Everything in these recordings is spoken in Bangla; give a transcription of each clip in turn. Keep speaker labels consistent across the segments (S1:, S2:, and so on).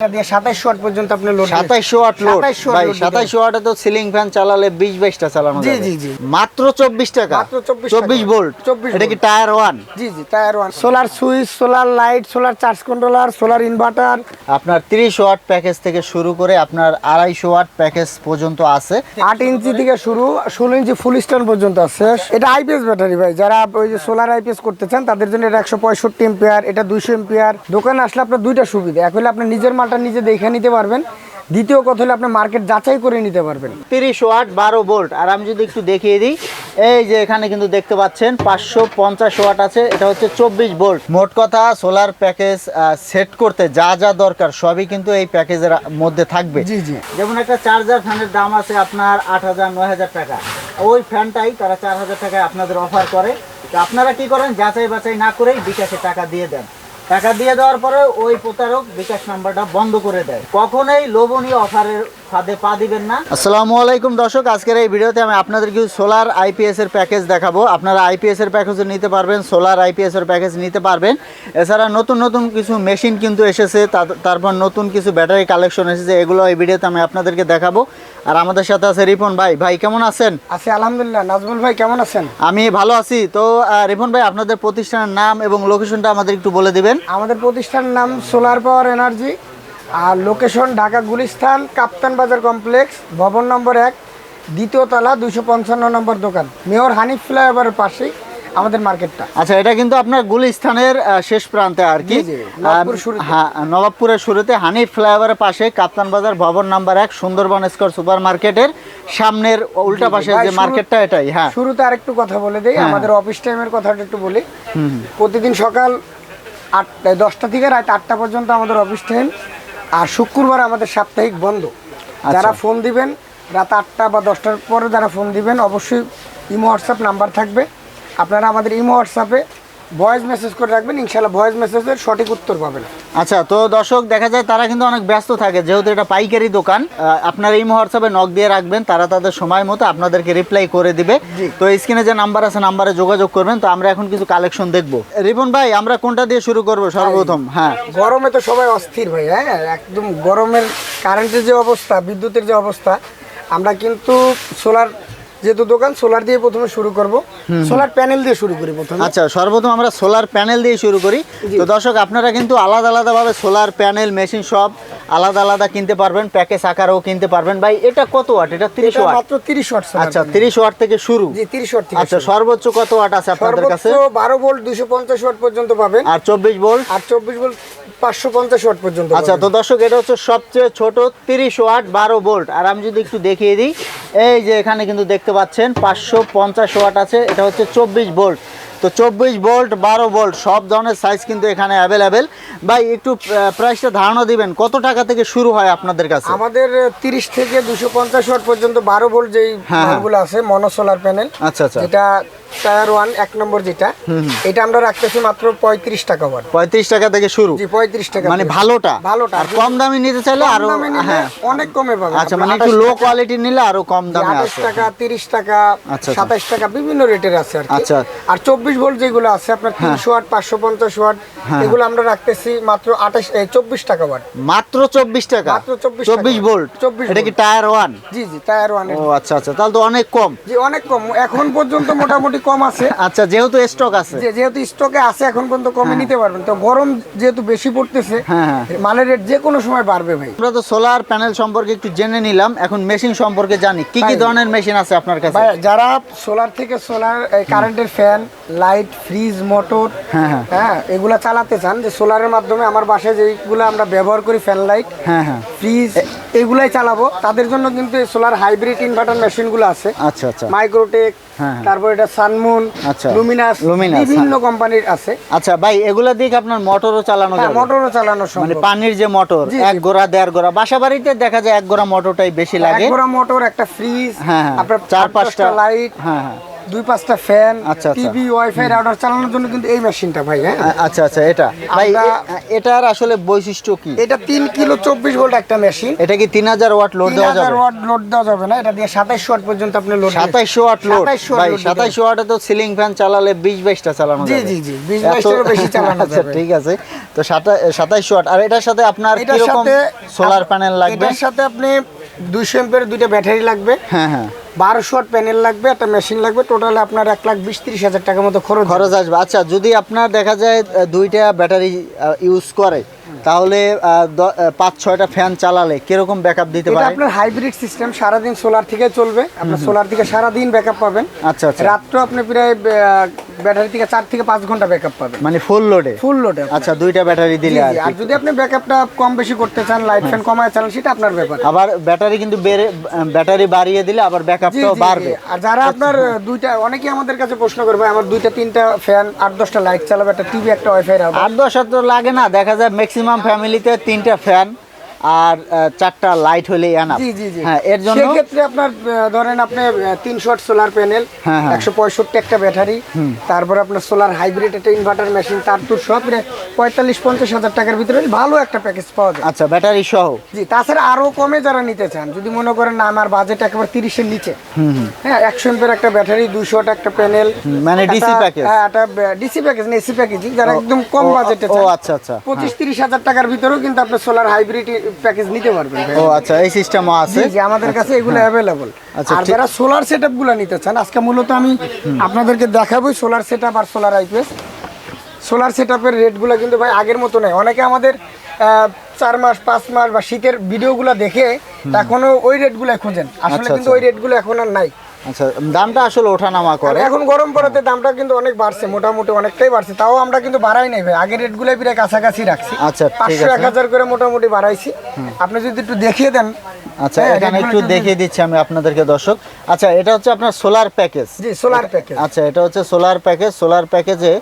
S1: এটা দিয়ে সাতাইশ ওয়াট পর্যন্ত আপনি লোড
S2: সাতাইশশো ওয়াট লোড ভাই
S1: load
S2: ওয়াটে তো সিলিং ফ্যান চালালে বিশ বাইশটা চালানো
S1: জি, জি, জি।
S2: মাত্র চব্বিশ টাকা।
S1: মাত্র 24
S2: চব্বিশ ভোল্ট
S1: 24
S2: এটা কি টায়ার ওয়ান
S1: জি জি tier one solar switch solar light solar charge controller solar inverter
S2: আপনার তিরিশ ওয়াট প্যাকেজ থেকে শুরু করে আপনার আড়াইশো ওয়াট প্যাকেজ পর্যন্ত আছে।
S1: আট ইঞ্চি থেকে শুরু ষোলো ইঞ্চি ফুল স্ট্যান্ড পর্যন্ত আছে। এটা আইপিএস ব্যাটারি ভাই যারা ওই যে সোলার আইপিএস করতে চান তাদের জন্য এটা একশো পঁয়ষট্টি এম্পিয়ার এটা দুইশো এম্পিয়ার দোকানে আসলে আপনার দুইটা সুবিধা। এক হলে আপনি নিজের মালটা নিজে দেখে নিতে পারবেন। দ্বিতীয় কথা হলে আপনি মার্কেট যাচাই করে নিতে পারবেন।
S2: তিরিশ ওয়াট বারো ভোল্ট আর আমি যদি একটু দেখিয়ে দিই এই যে এখানে কিন্তু দেখতে পাচ্ছেন পাঁচশো পঞ্চাশ ওয়াট আছে এটা হচ্ছে চব্বিশ ভোল্ট মোট কথা সোলার প্যাকেজ সেট করতে যা যা দরকার সবই কিন্তু এই প্যাকেজের মধ্যে থাকবে।
S1: জি জি।
S2: যেমন একটা চার্জার ফ্যানের দাম আছে আপনার আট হাজার নয় হাজার টাকা। ওই ফ্যানটাই তারা চার হাজার টাকায় আপনাদের অফার করে। তো আপনারা কি করেন যাচাই বাছাই না করেই বিকাশে টাকা দিয়ে দেন। টাকা দিয়ে দেওয়ার পরে ওই প্রতারক বিকাশ নাম্বারটা বন্ধ করে দেয়। কখনোই লোভনীয় অফারের ফাঁদে পা দিবেন না। আসসালামু আলাইকুম দর্শক আজকের এই ভিডিওতে আমি আপনাদের কিছু সোলার আইপিএস এর প্যাকেজ দেখাবো। আপনারা আইপিএস এর প্যাকেজও নিতে পারবেন সোলার আইপিএস এর প্যাকেজ নিতে পারবেন। এছাড়া নতুন নতুন কিছু মেশিন কিন্তু এসেছে তারপর নতুন কিছু ব্যাটারি কালেকশন এসেছে এগুলো এই ভিডিওতে আমি আপনাদেরকে দেখাবো। আর আমাদের সাথে আছে রিপন ভাই। ভাই কেমন আছেন?
S1: আছি আলহামদুলিল্লাহ। নাজমুল ভাই কেমন আছেন?
S2: আমি ভালো আছি। তো রিপন ভাই আপনাদের প্রতিষ্ঠানের নাম এবং লোকেশনটা আমাদের একটু বলে দিবেন।
S1: আমাদের প্রতিষ্ঠানের নাম সোলার পাওয়ার এনার্জি আর লোকেশন ঢাকা গুলিস্থান কাপ্তান বাজার কমপ্লেক্স ভবন নম্বর এক দ্বিতীয় তলা দুইশো পঞ্চান্ন নম্বর দোকান। মেয়র হানিফ ফ্লাইওভারের পাশেই আমাদের মার্কেটটা।
S2: আচ্ছা এটা কিন্তু আপনার গুলিস্থানের শেষ প্রান্তে আর কি। হ্যাঁ নবাবপুরের শুরুতে হানি ফ্লাইওভারের পাশে কাপ্তান বাজার ভবন নাম্বার এক সুন্দরবন স্কোয়ার সুপার মার্কেটের সামনের উল্টা পাশে যে মার্কেটটা এটাই হ্যাঁ।
S1: শুরুতে আরেকটু কথা বলে দেই
S2: হ্যাঁ।
S1: আমাদের অফিস টাইমের কথাটা একটু বলি। প্রতিদিন সকাল আটটা দশটা থেকে রাত আটটা পর্যন্ত আমাদের অফিস টাইম আর শুক্রবার আমাদের সাপ্তাহিক বন্ধ
S2: আচ্ছা।
S1: যারা ফোন দিবেন রাত আটটা বা দশটার পরে যারা ফোন দিবেন অবশ্যই ইমো হোয়াটসঅ্যাপ নাম্বার থাকবে আপনারা আমাদের ইমো হোয়াটসঅ্যাপে ভয়েস মেসেজ করে রাখবেন ইনশাল্লাহ ভয়েস মেসেজের সঠিক উত্তর পাবেন।
S2: আচ্ছা তো দর্শক দেখা যায় তারা কিন্তু অনেক ব্যস্ত থাকে যেহেতু এটা পাইকারি দোকান আপনারা এই হোয়াটসঅ্যাপে নক দিয়ে রাখবেন তারা তাদের সময় মতো আপনাদেরকে রিপ্লাই করে দিবে। তো স্ক্রিনে যে নাম্বার আছে নাম্বারে যোগাযোগ করবেন তো আমরা এখন কিছু কালেকশন দেখব। রিপন ভাই আমরা কোনটা দিয়ে শুরু করব সর্বপ্রথম? হ্যাঁ।
S1: গরমে তো সবাই অস্থির ভাই হ্যাঁ? একদম গরমের কারেন্টের যে অবস্থা বিদ্যুতের যে অবস্থা আমরা কিন্তু সোলার যেহেতু দোকান সোলার দিয়ে প্রথমে শুরু করব। সোলার প্যানেল দিয়ে শুরু করি প্রথমে।
S2: আচ্ছা সর্বপ্রথম আমরা সোলার প্যানেল দিয়ে শুরু করি। তো দর্শক আপনারা কিন্তু আলাদা আলাদাভাবে সোলার প্যানেল মেশিন সব আলাদা আলাদা কিনতে পারবেন প্যাকেজ আকারেও কিনতে পারবেন। ভাই এটা কত ওয়াট এটা তিরিশ
S1: এটা
S2: ওয়াট
S1: মাত্র 30 ওয়াট
S2: আচ্ছা
S1: panel।
S2: তিরিশ ওয়াট থেকে শুরু।
S1: জি 30 ওয়াট থেকে
S2: আচ্ছা সর্বোচ্চ কত ওয়াট আছে আপনাদের কাছে?
S1: সর্বোচ্চ
S2: কাছে
S1: 12 ভোল্ট 250 ওয়াট পর্যন্ত পাবেন।
S2: আর চব্বিশ ভোল্ট
S1: আর 24 ভোল্ট 550 ওয়াট পর্যন্ত
S2: আচ্ছা তো দর্শক এটা হচ্ছে সবচেয়ে ছোট তিরিশ ওয়াট বারো ভোল্ট আর আমি যদি একটু দেখিয়ে দিই এই যে এখানে কিন্তু দেখতে পাচ্ছেন পাঁচশো পঞ্চাশ ওয়াট আছে এটা হচ্ছে চব্বিশ ভোল্ট তো চব্বিশ ভোল্ট বারো ভোল্ট সব ধরনের সাইজ কিন্তু এখানে অ্যাভেলেবেল ভাই একটু প্রাইসটা ধারণা দিবেন কত টাকা থেকে শুরু হয় আপনাদের কাছে?
S1: আমাদের 30 থেকে 250 ওয়াট পর্যন্ত 12 ভোল্ট যেই
S2: হ্যাঁ।
S1: বাল্বগুলো আছে মনো সোলার প্যানেল
S2: আচ্ছা আচ্ছা।
S1: যেটা টায়ার ওয়ান এক নম্বর যেটা এটা আমরা রাখতেছি মাত্র 35 টাকা ওয়াট
S2: পঁয়ত্রিশ টাকা থেকে শুরু?
S1: জি 35 টাকা
S2: মানে ভালোটা?
S1: ভালোটা।
S2: আর কম দামি নিতে চাইলে
S1: আরও
S2: হ্যাঁ।
S1: অনেক কমে পাবেন।
S2: আচ্ছা মানে একটু লো কোয়ালিটি নিলে আরও কম দামে
S1: 28
S2: আছে
S1: টাকা 30 টাকা
S2: আচ্ছা, আচ্ছা।
S1: 27 টাকা বিভিন্ন রেটের আছে আর
S2: আচ্ছা।
S1: আর 24 ভোল্ট যেগুলো আছে আপনার 300 ওয়াট 550 ওয়াট
S2: হ্যাঁ।
S1: এগুলো আমরা রাখতেছি মাত্র 28 এই 24 টাকা ওয়াট।
S2: মাত্র চব্বিশ টাকা?
S1: মাত্র 24 টাকা।
S2: চব্বিশ ভোল্ট?
S1: 24
S2: এটা কি টায়ার ওয়ান?
S1: জি জি টায়ার ওয়ান।
S2: ও আচ্ছা আচ্ছা তাহলে তো অনেক কম।
S1: জি অনেক কম। এখন পর্যন্ত মোটামুটি কম আছে।
S2: আচ্ছা যেহেতু স্টক আছে।
S1: যেহেতু স্টকে আছে এখন পর্যন্ত কমে নিতে পারবেন। তো গরম যেহেতু বেশি পড়তেছে
S2: হ্যাঁ, হ্যাঁ।
S1: মালের রেট যে কোনো সময় বাড়বে ভাই।
S2: আমরা তো সোলার প্যানেল সম্পর্কে একটু জেনে নিলাম। এখন মেশিন সম্পর্কে জানি। কি কি। ধরনের মেশিন আছে আপনার কাছে?
S1: যারা সোলার থেকে সোলার কারেন্টের ফ্যান লাইট ফ্রিজ মোটর
S2: হ্যাঁ, হ্যাঁ।
S1: হ্যাঁ এগুলা চালাতে চান। যে সোলারের মাধ্যমে আমার বাসায় যেগুলো আমরা ব্যবহার করি ফ্যান লাইট
S2: হ্যাঁ হ্যাঁ।
S1: ফ্রিজ এগুলাই চালাবো। তাদের জন্য কিন্তু সোলার হাইব্রিড ইনভার্টার মেশিনগুলো আছে।
S2: আচ্ছা আচ্ছা।
S1: মাইক্রোটেক
S2: হ্যাঁ, হ্যাঁ।
S1: তারপর এটা সানমুন
S2: আচ্ছা।
S1: লুমিনাস
S2: Luminous,
S1: বিভিন্ন কোম্পানির আছে।
S2: আচ্ছা ভাই এগুলা দিয়ে আপনার মোটরও চালানো
S1: হ্যাঁ
S2: যাবে?
S1: মোটরও চালানো
S2: মানে পানির যে মোটর এক। গোড়া দেড় গোড়া। বাসা বাড়িতে দেখা যায় এক গোড়া মোটরটাই বেশি লাগে
S1: এক গোড়া মোটর একটা ফ্রিজ
S2: হ্যাঁ হ্যাঁ।
S1: আপনার
S2: চার
S1: পাঁচটা লাইট
S2: হ্যাঁ হ্যাঁ।
S1: দুই পাঁচটা ফ্যান
S2: আচ্ছা, আচ্ছা।
S1: টিভি ওয়াইফাই রাউটার চালানোর জন্য কিন্তু এই মেশিনটা ভাই হ্যাঁ?
S2: আচ্ছা আচ্ছা এটা। ভাই এটার আসলে বৈশিষ্ট্য কি?
S1: এটা তিন কিলো চব্বিশ ভোল্ট একটা মেশিন
S2: এটা কি তিন হাজার ওয়াট লোড দেওয়া যাবে?
S1: ওয়াট লোড দেওয়া যাবে না এটা দিয়ে সাতাইশ ওয়াট পর্যন্ত আপনি লোড
S2: সাতাইশশো ওয়াট লোড
S1: 2700
S2: ভাই
S1: load দিতে
S2: সাতাইশশো ওয়াটে তো সিলিং ফ্যান চালালে বিশ বাইশটা চালানো যাবে।
S1: জি, জি, 20
S2: এত-
S1: 22 টারও বেশি চালানো
S2: আচ্ছা ঠিক আছে। তো সাতাইশশো ওয়াট আর এটার সাথে আপনার কীরকম
S1: সাথে
S2: সোলার প্যানেল লাগবে?
S1: এটার সাথে আপনি দুইশো এম্পের দুইটা ব্যাটারি লাগবে।
S2: হ্যাঁ হ্যাঁ।
S1: বারোশো আট প্যানেল লাগবে একটা মেশিন লাগবে টোটাল আপনার এক লাখ বিশ ত্রিশ হাজার টাকার মতো খরচ
S2: খরচ আসবে। আচ্ছা যদি আপনার দেখা যায় দুইটা ব্যাটারি ইউজ করে তাহলে পাঁচ ছয়টা ফ্যান চালালে কীরকম ব্যাকআপ দিতে পারে?
S1: আপনার হাইব্রিড সিস্টেম সারাদিন সোলার থেকে চলবে। আপনার সোলার থেকে সারাদিন ব্যাকআপ পাবেন।
S2: আচ্ছা আচ্ছা।
S1: রাত্র আপনি প্রায় ব্যাটারি থেকে চার থেকে পাঁচ ঘণ্টা ব্যাকআপ পাবেন।
S2: মানে ফুল লোডে
S1: ফুল লোডে
S2: আচ্ছা দুইটা ব্যাটারি দিলে আর
S1: যদি আপনি ব্যাকআপটা কম বেশি করতে চান লাইট ফ্যান কমায় চালান সেটা আপনার ব্যাপার।
S2: আবার ব্যাটারি কিন্তু বেড়ে ব্যাটারি বাড়িয়ে দিলে আবার ব্যাকআপটাও বাড়বে।
S1: আর যারা আপনার দুইটা অনেকেই আমাদের কাছে প্রশ্ন করবে আমার দুইটা তিনটা ফ্যান আট দশটা লাইট চালাবে একটা টিভি একটা ওয়াইফাই
S2: আট দশ তো লাগে না দেখা যায় ম্যাক্সিমাম ফ্যামিলিতে তিনটা ফ্যান আর চারটা লাইট হলেই এনাফ
S1: জি জি জি।
S2: হ্যাঁ এর জন্য
S1: সেক্ষেত্রে আপনার ধরেন আপনি তিনশো সোলার প্যানেল। একশো পঁয়ষট্টি একটা ব্যাটারি তারপর আপনার সোলার হাইব্রিড একটা ইনভার্টার মেশিন তার তো সব পঁয়তাল্লিশ পঞ্চাশ হাজার টাকার ভিতরে ভালো একটা প্যাকেজ পাওয়া যায়।
S2: আচ্ছা ব্যাটারি সহ?
S1: জি তাছাড়া আরও কমে যারা নিতে চান যদি মনে করেন না আমার বাজেট একেবারে তিরিশের নিচে। হ্যাঁ একশো এমপের একটা ব্যাটারি দুশো একটা প্যানেল
S2: মানে ডিসি প্যাকেজ
S1: হ্যাঁ একটা ডিসি প্যাকেজ না এসি প্যাকেজিং যারা একদম কম বাজেটে
S2: ও, আচ্ছা, আচ্ছা।
S1: পঁচিশ তিরিশ হাজার টাকার ভিতরেও কিন্তু আপনার সোলার হাইব্রিড প্যাকেজ নিতে পারবেন।
S2: ও আচ্ছা এই সিস্টেমও আছে।
S1: জি আমাদের কাছে এগুলো অ্যাভেলেবল
S2: আচ্ছা,
S1: আর যারা সোলার সেটআপগুলো নিতে চান আজকে মূলত আমি আপনাদেরকে দেখাবোই সোলার সেটআপ আর সোলার আইপিএস সোলার সেটআপের রেটগুলো কিন্তু ভাই আগের মতো নেই। অনেকে আমাদের চার মাস পাঁচ মাস বা শীতের ভিডিওগুলো দেখে এখনও ওই রেটগুলো খোঁজেন। আসলে
S2: আচ্ছা,
S1: কিন্তু
S2: আচ্ছা।
S1: ওই রেটগুলো এখন আর নাই।
S2: আচ্ছা দামটা আসলে ওঠানামা করে।
S1: এখন গরম পড়াতে দামটা কিন্তু অনেক বাড়ছে মোটামুটি অনেকটাই বাড়ছে। তাও আমরা কিন্তু বাড়াই নাই ভাই। আগের রেটগুলো প্রায় কাছাকাছি রাখছি।
S2: আচ্ছা,
S1: পাঁচশো এক হাজার করে মোটামুটি বাড়াইছি। আপনি যদি একটু দেখিয়ে দেন।
S2: আচ্ছা
S1: হ্যাঁ,
S2: এখানে একটু দেখিয়ে দিচ্ছি আমি আপনাদেরকে দর্শক। আচ্ছা এটা হচ্ছে আপনার সোলার প্যাকেজ
S1: জি সোলার প্যাকেজ
S2: আচ্ছা এটা হচ্ছে সোলার প্যাকেজ সোলার প্যাকেজে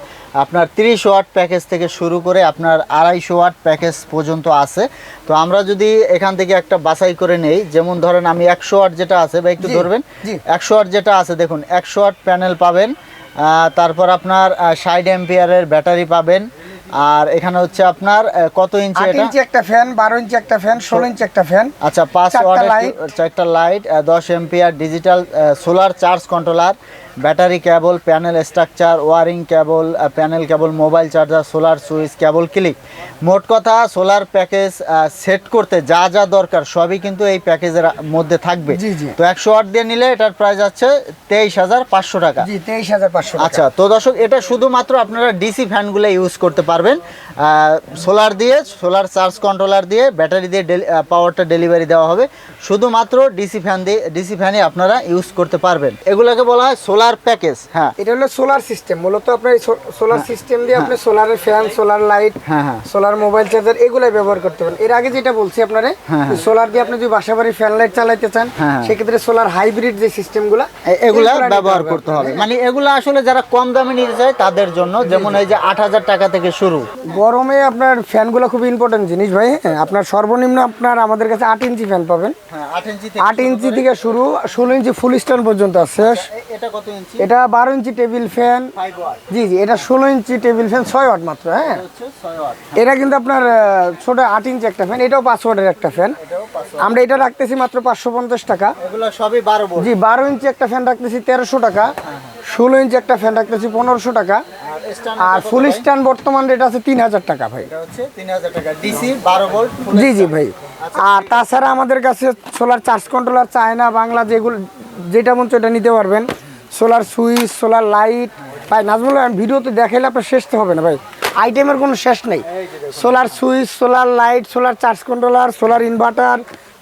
S2: আপনার তিরিশ ওয়াট প্যাকেজ থেকে শুরু করে আপনার আড়াইশো ওয়াট প্যাকেজ পর্যন্ত আছে। তো আমরা যদি এখান থেকে একটা বাছাই করে নেই যেমন ধরেন আমি একশো ওয়াট যেটা আছে বা একটু ধরবেন?
S1: জি।
S2: একশো আট যেটা আছে দেখুন একশো আট প্যানেল পাবেন। তারপর আপনার ষাট এম্পিয়ারের ব্যাটারি পাবেন। আর এখানে হচ্ছে আপনার কত ইঞ্চি এটা?
S1: ইঞ্চি একটা ফ্যান বারো ইঞ্চি একটা ফ্যান ষোলো ইঞ্চি একটা ফ্যান
S2: আচ্ছা পাঁচ
S1: চারটা
S2: ওয়াটের
S1: light।
S2: চারটা লাইট দশ ampere digital solar charge controller battery cable panel structure wiring cable panel cable mobile charger solar switch cable click মোট কথা সোলার প্যাকেজ সেট করতে যা যা দরকার সবই কিন্তু এই প্যাকেজের মধ্যে থাকবে। তো একশো ওয়াট দিয়ে নিলে এটার প্রাইস আছে তেইশ হাজার পাঁচশো টাকা।
S1: তেইশ হাজার পাঁচশো
S2: আচ্ছা তো দর্শক এটা শুধুমাত্র আপনারা ডিসি ফ্যানগুলো ইউজ করতে পারবেন। সোলার দিয়ে সোলার চার্জ কন্ট্রোলার দিয়ে ব্যাটারি দিয়ে পাওয়ারটা ডেলিভারি দেওয়া হবে। শুধুমাত্র ডিসি ফ্যান দিয়ে ডিসি ফ্যানই আপনারা ইউজ করতে পারবেন। এগুলোকে বলা হয় সোলার প্যাকেজ হ্যাঁ।
S1: এটা হলো সোলার সিস্টেম মূলত আপনার সোলার সিস্টেম দিয়ে আপনি সোলারের ফ্যান সোলার লাইট
S2: হ্যাঁ, হ্যাঁ।
S1: সোলার মোবাইল চার্জার এগুলাই ব্যবহার করতে পারেন। এর আগে যেটা বলছি আপনারে
S2: হ্যাঁ,
S1: সোলার দিয়ে আপনি যদি বাসা বাড়ির ফ্যান লাইট চালাইতে চান
S2: হ্যাঁ।
S1: সেক্ষেত্রে সোলার হাইব্রিড যে সিস্টেমগুলো
S2: এগুলা ব্যবহার করতে হবে। মানে এগুলা আসলে যারা কম দামে নিতে চায় তাদের জন্য যেমন এই যে আট হাজার টাকা থেকে শুরু।
S1: গরমে আপনার ফ্যানগুলো খুব ইম্পর্টেন্ট জিনিস ভাই হ্যাঁ। আপনার সর্বনিম্ন আপনার আমাদের কাছে আট ইঞ্চি ফ্যান পাবেন।
S2: হ্যাঁ আট ইঞ্চি
S1: থেকে শুরু ষোলো ইঞ্চি ফুল স্ট্যান্ড পর্যন্ত আছে।
S2: এটা কত
S1: এটা বারো ইঞ্চি টেবিল ফ্যান। জি জি এটা ষোলো ইঞ্চি টেবিল ফ্যান ছয় ওয়াট মাত্র হ্যাঁ? এটা কিন্তু আপনার ছোট আট ইঞ্চি একটা ফ্যান এটাও পাঁচ ওয়াটের একটা ফ্যান। আমরা এটা রাখতেছি মাত্র পাঁচশো পঞ্চাশ টাকা।
S2: সবই বারো
S1: জি বারো ইঞ্চি একটা ফ্যান রাখতেছি তেরোশো টাকা। ষোলো ইঞ্চি একটা ফ্যান রাখতেছি পনেরোশো টাকা।
S2: আর
S1: ফুল স্ট্যান্ড বর্তমান রেট আছে তিন হাজার টাকা ভাই। জি জি ভাই। আর তাছাড়া আমাদের কাছে solar charge controller China Bangla যেগুলো যেটা মন এটা নিতে পারবেন। Solar switch solar light. ভাই নাজমুল ভিডিওতে দেখাইলে আপনার শেষ তো হবে না ভাই। আইটেমের কোনো শেষ নেই। Solar switch solar light solar charge controller solar inverter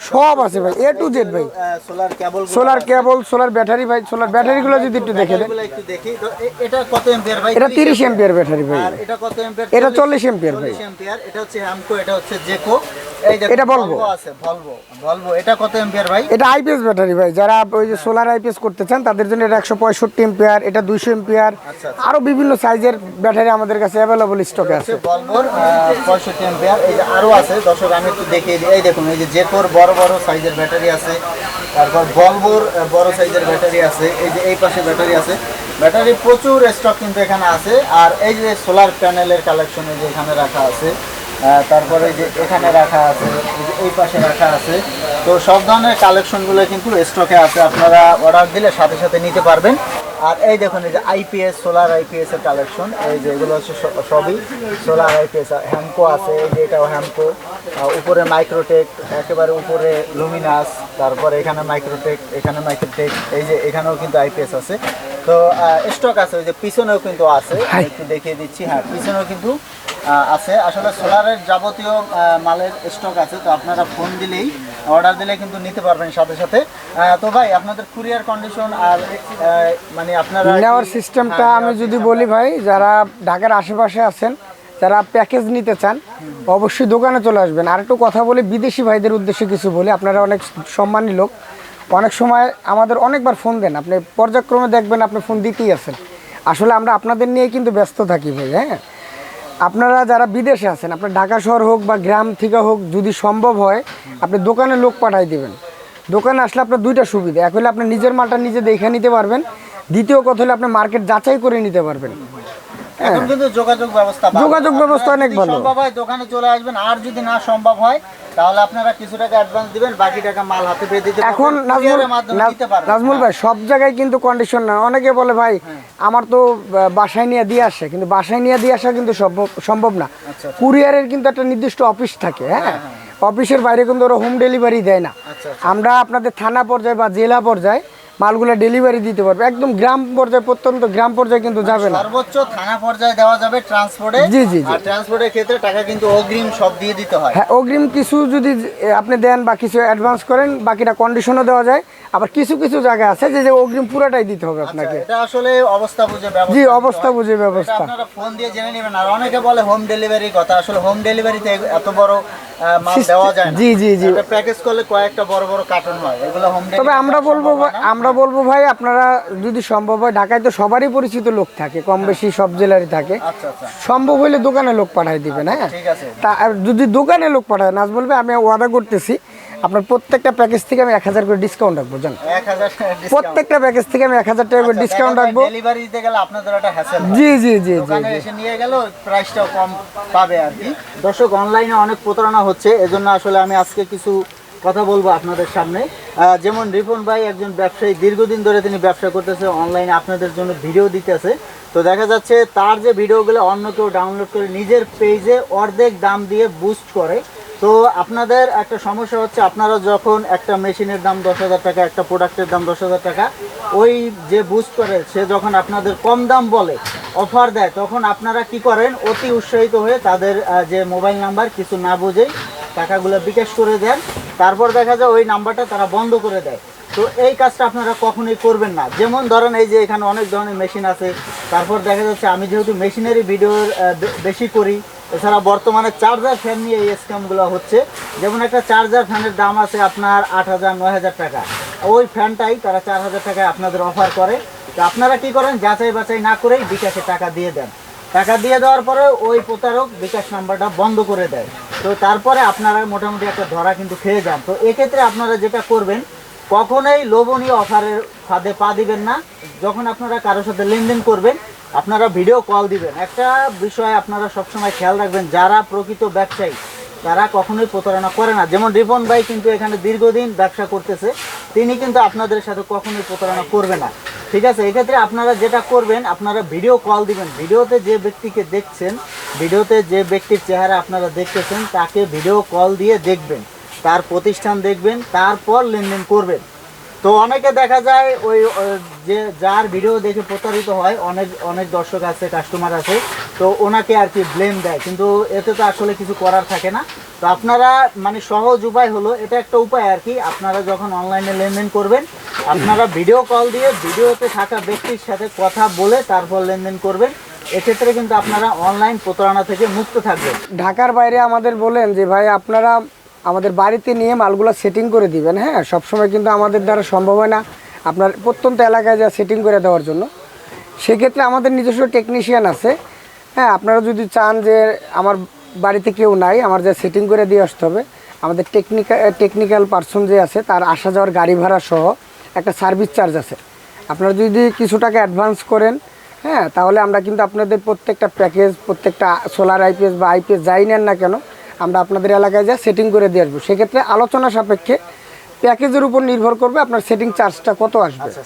S1: সব আছে ভাই এ টু জেড ভাই।
S2: Solar cable
S1: solar cable solar battery ভাই সোলার ব্যাটারিগুলো যদি একটু দেখে দেন।
S2: এটা কত এম্পিয়ার ভাই?
S1: এটা তিরিশ এমপিয়ার ব্যাটারি ভাই।
S2: এটা কত এম্পিয়ার
S1: এটা চল্লিশ এমপিয়ার ভাই।
S2: 40 এম্পিয়ার এটা হচ্ছে এটা জেকো
S1: এটা
S2: ভলভো এটা কত এম্পিয়ার ভাই?
S1: এটা আইপিএস ব্যাটারি ভাই। যারা ওই যে সোলার আইপিএস করতে চান তাদের জন্য এটা একশো পঁয়ষট্টি এম্পিয়ার এটা দুইশো এম্পিয়ার
S2: আচ্ছা,
S1: আরও বিভিন্ন সাইজের ব্যাটারি আমাদের কাছে অ্যাভেলেবল স্টকে আছে।
S2: পঁয়ষট্টি এম্পিয়ার এই যে আরও আছে দর্শক আমি একটু দেখিয়ে দিই। এই দেখুন এই যে জেকোর বড় বড় সাইজের ব্যাটারি আছে। তারপর আহ, বড় সাইজের ব্যাটারি আছে। এই যে এই পাশে ব্যাটারি আছে। ব্যাটারি প্রচুর স্টক কিন্তু এখানে আছে। আর এই যে সোলার প্যানেলের কালেকশন যে এখানে রাখা আছে তারপরে যে এখানে রাখা আছে এই পাশে রাখা আছে। তো সব ধরনের কালেকশনগুলো কিন্তু স্টকে আছে আপনারা অর্ডার দিলে সাথে সাথে নিতে পারবেন। আর এই দেখুন এই যে আইপিএস সোলার আইপিএস এর কালেকশন এই যে এগুলো হচ্ছে সবই সোলার আইপিএস হ্যামকো আছে এই যে এটাও হ্যামকো উপরে মাইক্রোটেক একেবারে উপরে লুমিনাস তারপরে এখানে মাইক্রোটেক এখানে মাইক্রোটেক এই যে এখানেও কিন্তু আইপিএস আছে। তো স্টক আছে ওই যে পিছনেও কিন্তু আছে। একটু দেখিয়ে দিচ্ছি হ্যাঁ পিছনেও কিন্তু আছে। আসলে সোলারের যাবতীয় মালের স্টক আছে তো আপনারা ফোন দিলেই অর্ডার দিলে কিন্তু নিতে পারবেন সাথে সাথে। তো ভাই আপনাদের কুরিয়ার কন্ডিশন আর মানে আপনারা
S1: নেওয়ার সিস্টেমটা
S2: হ্যাঁ,
S1: আমি যদি বলি ভাই যারা ঢাকার আশেপাশে আছেন যারা প্যাকেজ নিতে চান অবশ্যই দোকানে চলে আসবেন। আর একটু কথা বলি বিদেশি ভাইদের উদ্দেশ্যে কিছু বলি। আপনারা অনেক সম্মানী লোক। অনেক সময় আমাদের অনেকবার ফোন দেন। আপনি পর্যায়ক্রমে দেখবেন আপনি ফোন দিতেই আছেন। আসলে আমরা আপনাদের নিয়ে কিন্তু ব্যস্ত থাকি ভাই হ্যাঁ? আপনারা যারা বিদেশে আছেন, আপনার ঢাকা শহর হোক বা গ্রাম থেকে হোক, যদি সম্ভব হয়, আপনি দোকানে লোক পাঠাই দেবেন। দোকানে আসলে আপনার দুইটা সুবিধা। এক হলে আপনি নিজের মালটা নিজে দেখে নিতে পারবেন। দ্বিতীয় কথা হলে আপনি মার্কেট যাচাই করে নিতে পারবেন।
S2: এখন কিন্তু যোগাযোগ ব্যবস্থা।
S1: যোগাযোগ ব্যবস্থা অনেক ভালো।
S2: সম্ভব হয় দোকানে চলে আসবেন। আর যদি না সম্ভব হয় তাহলে আপনারা কিছু টাকা অ্যাডভান্স দিবেন বাকি টাকা মাল হাতে পেয়ে দিতে
S1: এখন নাজমুল ভাই সব জায়গায় কিন্তু কন্ডিশন না। অনেকে বলে ভাই আমার তো বাসায় নিয়ে দিয়ে আসে। কিন্তু বাসায় নিয়ে দিয়ে আসা কিন্তু সম্ভব না।
S2: আচ্ছা,
S1: কুরিয়ারের কিন্তু একটা নির্দিষ্ট অফিস থাকে হ্যাঁ? অফিসের বাইরে কিন্তু ওরা হোম ডেলিভারি দেয় না।
S2: আচ্ছা,
S1: আমরা আপনাদের থানা পর্যায়ে বা জেলা পর্যায়ে মালগুলো ডেলিভারি দিতে পারবে। একদম গ্রাম পর্যায়ে প্রত্যন্ত গ্রাম পর্যায়ে কিন্তু যাবে না।
S2: সর্বোচ্চ থানা পর্যায়ে দেওয়া যাবে ট্রান্সপোর্টে
S1: জি, জি, জি।
S2: আর ট্রান্সপোর্টের ক্ষেত্রে টাকা কিন্তু অগ্রিম সব দিয়ে দিতে হয়।
S1: হ্যাঁ অগ্রিম কিছু যদি আপনি দেন বা কিছু অ্যাডভান্স করেন বাকিটা কন্ডিশনও দেওয়া যায়। আবার কিছু কিছু জায়গা আছে যে অগ্রিম পুরোটাই দিতে হবে আপনাকে।
S2: আচ্ছা, এটা আসলে অবস্থা বুঝে
S1: জি, অবস্থা বুঝে ব্যবস্থা।
S2: আপনারা ফোন দিয়ে জেনে নেবেন। আর অনেকে বলে হোম ডেলিভারি কথা। আসলে হোম ডেলিভারিতে এত বড় মাল দেওয়া যায়
S1: জি, জি, জি।
S2: প্যাকেজ করলে কয়েকটা বড় বড় কার্টুন হয়। এগুলো হোম
S1: তবে আমরা বলব ভাই- আমরা বলব ভাই আপনারা যদি সম্ভব হয় ঢাকায় তো সবারই পরিচিত লোক থাকে কম বেশি সব জেলারই থাকে।
S2: আচ্ছা আচ্ছা।
S1: সম্ভব হইলে দোকানে লোক পাঠাই দিবেন হ্যাঁ? তা আর যদি দোকানে লোক পাঠায় বলবে আমি ওয়াদা করতেছি। আপনার প্রত্যেকটা প্যাকেজ থেকে আমি এক হাজার করে ডিসকাউন্ট রাখব জান
S2: এক হাজার ডিসকাউন্ট
S1: প্রত্যেকটা প্যাকেজ থেকে আমি এক হাজার টাকা করে ডিসকাউন্ট রাখব।
S2: ডেলিভারি দিতে গেলে আপনাদের একটা হ্যাসেল
S1: জি জি জি জি
S2: এসে নিয়ে গেল প্রাইসটাও কম পাবে আর কি। দর্শক অনলাইনে অনেক প্রতারণা হচ্ছে এজন্য আসলে আমি আজকে কিছু কথা বলব আপনাদের সামনে। যেমন রিপন ভাই একজন ব্যবসায়ী দীর্ঘদিন ধরে তিনি ব্যবসা করতেছে অনলাইনে আপনাদের জন্য ভিডিও দিতেছে। তো দেখা যাচ্ছে তার যে ভিডিওগুলো অন্য কেউ ডাউনলোড করে নিজের পেজে অর্ধেক দাম দিয়ে বুস্ট করে। তো আপনাদের একটা সমস্যা হচ্ছে, আপনারা যখন একটা মেশিনের দাম দশ হাজার টাকা, একটা প্রোডাক্টের দাম দশ হাজার টাকা, ওই যে বুঝ করে, সে যখন আপনাদের কম দাম বলে অফার দেয়, তখন আপনারা কি করেন, অতি উৎসাহিত হয়ে তাদের যে মোবাইল নাম্বার কিছু না বুঝেই টাকাগুলো বিকাশ করে দেন। তারপর দেখা যায় ওই নাম্বারটা তারা বন্ধ করে দেয়। তো এই কাজটা আপনারা কখনোই করবেন না। যেমন ধরেন এই যে এখানে অনেক ধরনের মেশিন আছে, তারপর দেখা যাচ্ছে আমি যেহেতু মেশিনারি ভিডিওর বেশি করি এছাড়া বর্তমানে চার্জার ফ্যান নিয়ে এই স্ক্যামগুলো হচ্ছে। যেমন একটা চার্জার ফ্যানের দাম আছে আপনার আট হাজার, নয় হাজার টাকা। ওই ফ্যানটাই তারা চার হাজার টাকায় আপনাদের অফার করে। তো আপনারা কি করেন? যাচাই বাছাই না করেই বিকাশে টাকা দিয়ে দেন। টাকা দিয়ে দেওয়ার পরে ওই প্রতারক বিকাশ নাম্বারটা বন্ধ করে দেয়। তো তারপরে আপনারা মোটামুটি একটা ধরা কিন্তু খেয়ে যান। তো এক্ষেত্রে আপনারা যেটা করবেন, কখনোই লোভনীয় অফারের ফাঁদে পা দিবেন না। যখন আপনারা কারোর সাথে লেনদেন করবেন আপনারা ভিডিও কল দিবেন। একটা বিষয় আপনারা সবসময় খেয়াল রাখবেন, যারা প্রকৃত ব্যবসায়ী, তারা কখনোই প্রতারণা করে না। যেমন রিপন ভাই কিন্তু এখানে দীর্ঘদিন ব্যবসা করতেছে, তিনি কিন্তু আপনাদের সাথে কখনোই প্রতারণা করবে না। ঠিক আছে? এক্ষেত্রে আপনারা যেটা করবেন, আপনারা ভিডিও কল দিবেন। ভিডিওতে যে ব্যক্তিকে দেখছেন ভিডিওতে যে ব্যক্তির চেহারা আপনারা দেখতেছেন, তাকে ভিডিও কল দিয়ে দেখবেন। তার প্রতিষ্ঠান দেখবেন, তারপর লেনদেন করবেন। তো অনেকে দেখা যায় ওই যে যার ভিডিও দেখে প্রতারিত হয়, অনেক অনেক দর্শক আছে কাস্টমার আছে, তো ওনাকে আর কি ব্লেম দেয়। কিন্তু এতে তো আসলে কিছু করার থাকে না। তো আপনারা মানে সহজ উপায় হলো, এটা একটা উপায় আর কি, আপনারা যখন অনলাইনে লেনদেন করবেন, আপনারা ভিডিও কল দিয়ে ভিডিওতে থাকা ব্যক্তির সাথে কথা বলে তারপর লেনদেন করবেন। এক্ষেত্রে কিন্তু আপনারা অনলাইন প্রতারণা থেকে মুক্ত থাকবেন।
S1: ঢাকার বাইরে আমাদের বলেন যে, ভাই, আপনারা আমাদের বাড়িতে নিয়ে মালগুলো সেটিং করে দিবেন হ্যাঁ? সবসময় কিন্তু আমাদের দ্বারা সম্ভব হয় না আপনার প্রত্যন্ত এলাকায় যা সেটিং করে দেওয়ার জন্য। সেক্ষেত্রে আমাদের নিজস্ব টেকনিশিয়ান আছে হ্যাঁ? আপনারা যদি চান যে আমার বাড়িতে কেউ নাই, আমার যা সেটিং করে দিয়ে আসতে হবে, আমাদের টেকনিক্যাল টেকনিক্যাল পার্সন যে আছে, তার আসা যাওয়ার গাড়ি ভাড়া সহ একটা সার্ভিস চার্জ আছে। আপনারা যদি কিছু টাকা অ্যাডভান্স করেন হ্যাঁ? তাহলে আমরা কিন্তু আপনাদের প্রত্যেকটা প্যাকেজ প্রত্যেকটা সোলার আইপিএস বা আইপিএস যাই নেন না কেন আমরা আপনাদের এলাকায় যা সেটিং করে দিয়ে আসব। সেক্ষেত্রে আলোচনা সাপেক্ষে প্যাকেজের উপর নির্ভর করবে আপনার সেটিং চার্জটা কত আসবে।
S2: আচ্ছা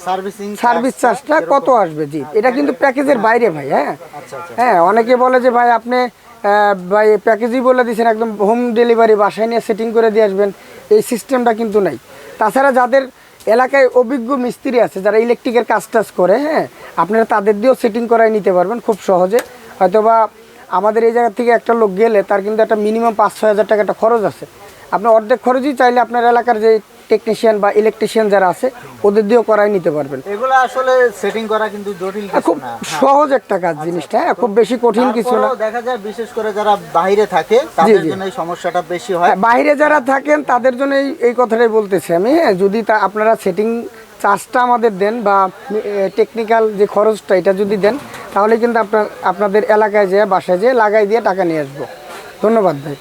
S2: সার্ভিস
S1: চার্জটা কত আসবে জি। এটা কিন্তু প্যাকেজের বাইরে ভাই হ্যাঁ।
S2: আচ্ছা আচ্ছা।
S1: হ্যাঁ অনেকে বলে যে ভাই আপনি ভাই প্যাকেজই বলে দিয়েছেন একদম হোম ডেলিভারি বাসায় নিয়ে সেটিং করে দিয়ে আসবেন। এই সিস্টেমটা কিন্তু নাই। তাছাড়া যাদের এলাকায় অভিজ্ঞ মিস্ত্রি আছে যারা ইলেকট্রিকের কাজ টাজ করে হ্যাঁ আপনারা তাদের দিয়েও সেটিং করাই নিতে পারবেন খুব সহজে। হয়তোবা আমাদের এই জায়গা থেকে একটা লোক গেলে তার কিন্তু একটা মিনিমাম পাঁচ ছয় হাজার টাকা একটা খরচ আছে। আপনার অর্ধেক খরচই চাইলে আপনার এলাকার যে টেকনিশিয়ান বা ইলেকট্রিশিয়ান যারা আছে ওদের দিয়েও করাই নিতে পারবেন।
S2: এগুলো আসলে সেটিং করা কিন্তু জটিল
S1: খুব সহজ একটা কাজ জিনিসটা হ্যাঁ খুব বেশি কঠিন কিছু না।
S2: দেখা যায় বিশেষ করে যারা বাইরে থাকে তাদের জন্য এই সমস্যাটা বেশি হয়।
S1: হ্যাঁ, বাইরে যারা থাকেন তাদের জন্য এই এই কথাটাই বলতেছি আমি হ্যাঁ যদি তা আপনারা সেটিং চার্জটা আমাদের দেন বা টেকনিক্যাল যে খরচটা এটা যদি দেন তাহলে কিন্তু আপনার আপনাদের এলাকায় যেয়ে বাসায় যেয়ে লাগাই দিয়ে টাকা নিয়ে আসব। ধন্যবাদ ভাই।